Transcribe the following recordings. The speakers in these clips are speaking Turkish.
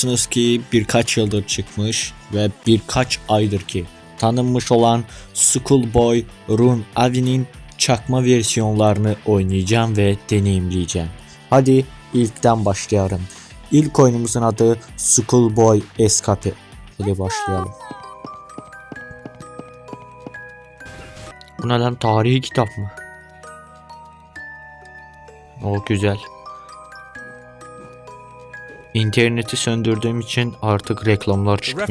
biliyorsunuz ki birkaç yıldır çıkmış ve birkaç aydır ki tanınmış olan Schoolboy Run Avi'nin çakma versiyonlarını oynayacağım ve deneyimleyeceğim. Hadi ilkten başlayalım. İlk oyunumuzun adı Schoolboy Escape. Hadi başlayalım. Bu ne lan tarihi kitap mı? O güzel. İnterneti söndürdüğüm için artık reklamlar çıkmıyor.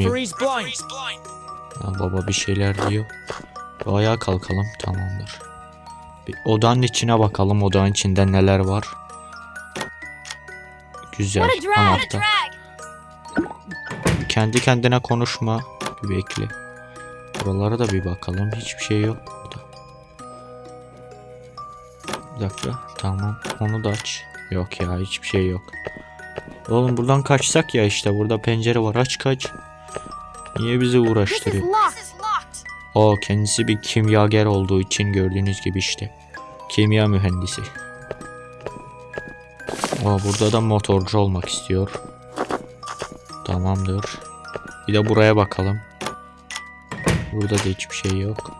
Ha, baba bir şeyler diyor. Bir ayağa kalkalım tamamdır. Bir odanın içine bakalım odanın içinde neler var. Güzel anahtar. Kendi kendine konuşma. Bir bekle. Buralara da bir bakalım. Hiçbir şey yok burada. Bir dakika. Tamam. Onu da aç. Yok ya hiçbir şey yok. Oğlum buradan kaçsak ya işte. Burada pencere var. Aç kaç. Niye bizi uğraştırıyor? O kendisi bir kimyager olduğu için gördüğünüz gibi işte. Kimya mühendisi. O burada da motorcu olmak istiyor. Tamamdır. Bir de buraya bakalım. Burada da hiçbir şey yok.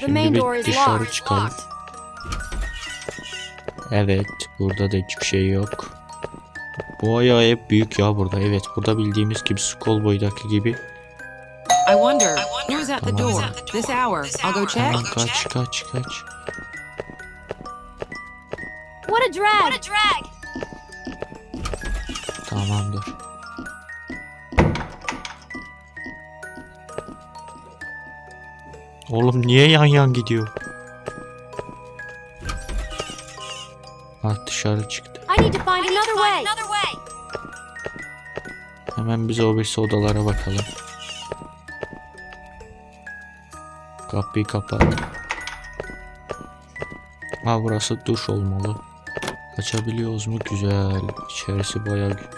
Şimdi bir dışarı çıkalım. Evet, burada da hiçbir şey yok. Bu ayağı hep büyük ya burada. Evet, burada bildiğimiz gibi Skullboy'daki gibi. I wonder, who's at the door this hour? I'll go check. Aman kaç kaç kaç. What a drag! What a drag! Tamamdır. Oğlum niye yan yan gidiyor? Ah dışarı çıktı. I need to find another way. Hemen biz o birisi odalara bakalım. Kapıyı kapat. Ha burası duş olmalı. Açabiliyoruz mu? Güzel. İçerisi bayağı gü-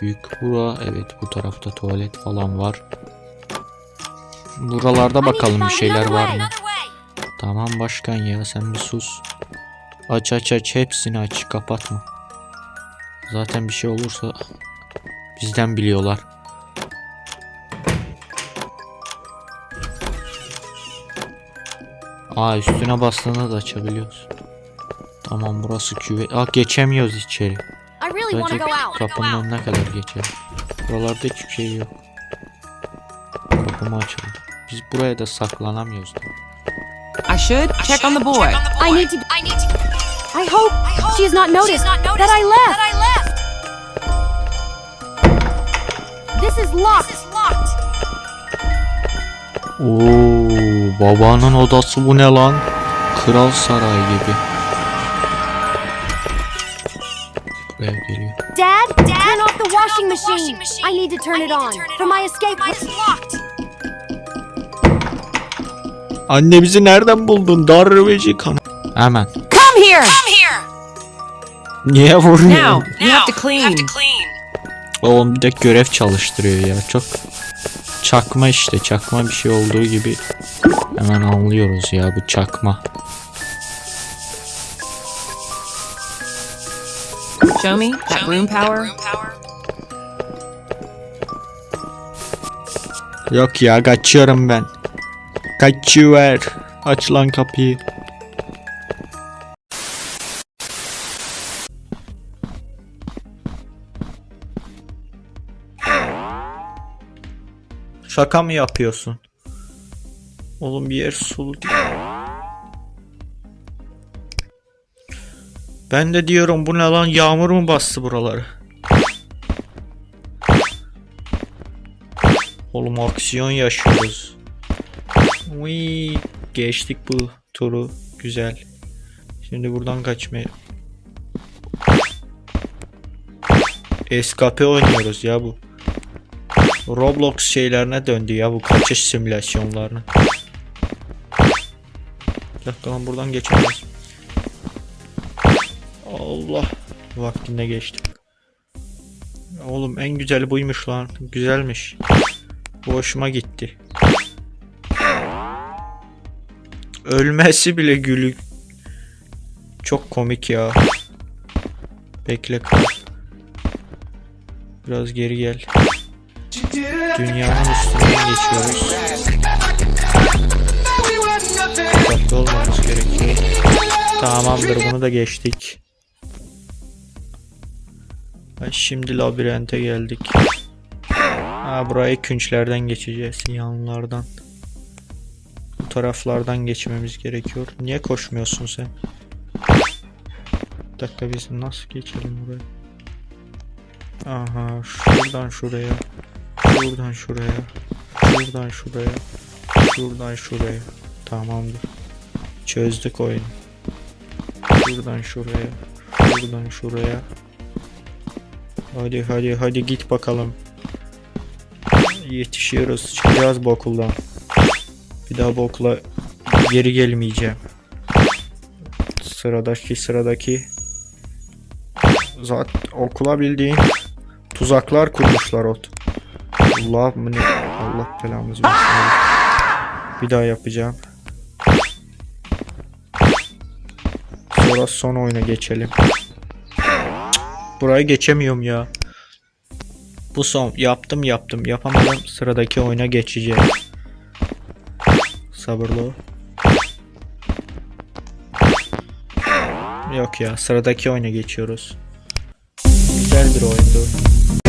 büyük. Bura evet bu tarafta tuvalet falan var. Buralarda bakalım bir şeyler var mı? Tamam başkan ya sen bir sus. Aç aç aç hepsini aç kapatma. Zaten bir şey olursa bizden biliyorlar. Aa üstüne bastığında da açabiliyoruz. Tamam burası küve. Aa geçemiyoruz içeri. Sadece kapının önüne kadar geçelim. Buralarda hiçbir şey yok. Kapımı açıldı. Biz buraya da saklanamıyoruz. I should check on the boy. I need to. I need to. I hope, she has not noticed, that I left. This is locked. Oo, babanın odası bu ne lan? Kral sarayı gibi. Geliyor. Dad, turn off the washing machine. I need to turn it on for my escape. Anne bizi nereden buldun? Darveci kan. Hemen. Come here! Niye vuruyor? Now, you have to clean. Oğlum bir de görev çalıştırıyor ya. Çok çakma işte. Çakma bir şey olduğu gibi hemen anlıyoruz ya bu çakma. Show me that room power. Yok ya kaçıyorum ben. Kaçıyor. Aç lan kapıyı. Şaka mı yapıyorsun? Oğlum bir yer sulu değil. Ben de diyorum bu ne lan yağmur mu bastı buraları? Oğlum aksiyon yaşıyoruz. Uy, geçtik bu turu. Güzel. Şimdi buradan kaçmaya. Escape oynuyoruz ya bu. Roblox şeylerine döndü ya bu kaçış simülasyonlarına. Bir dakika lan buradan geçemez. Allah. Vaktinde geçtim. Oğlum en güzeli buymuş lan. Güzelmiş. Bu hoşuma gitti. Ölmesi bile gülü. Çok komik ya. Bekle kal. Biraz geri gel. Dünyanın üstünden geçiyoruz. Dikkatli olmamız gerekiyor. Tamamdır bunu da geçtik. Şimdi labirente geldik. Ha, burayı künçlerden geçeceğiz. Yanlardan. Bu taraflardan geçmemiz gerekiyor. Niye koşmuyorsun sen? Bir dakika biz nasıl geçelim buraya? Aha şuradan şuraya. Şuradan şuraya. Şuradan şuraya. Şuradan şuraya. Tamamdır. Çözdük oyunu. Şuradan şuraya. Şuradan şuraya. Hadi hadi hadi git bakalım. Yetişiyoruz. Çıkacağız bu okuldan. Bir daha bu okula geri gelmeyeceğim. Sıradaki sıradaki. Zaten okula bildiğin tuzaklar kurmuşlar ot. Allah mı ne? Allah belamızı. Bir daha yapacağım. Sonra son oyuna geçelim. Cık, Burayı geçemiyorum ya. Bu son yaptım yaptım yapamadım sıradaki oyuna geçeceğim. Sabırlı. ol. Yok ya sıradaki oyuna geçiyoruz. Güzel bir oyundu.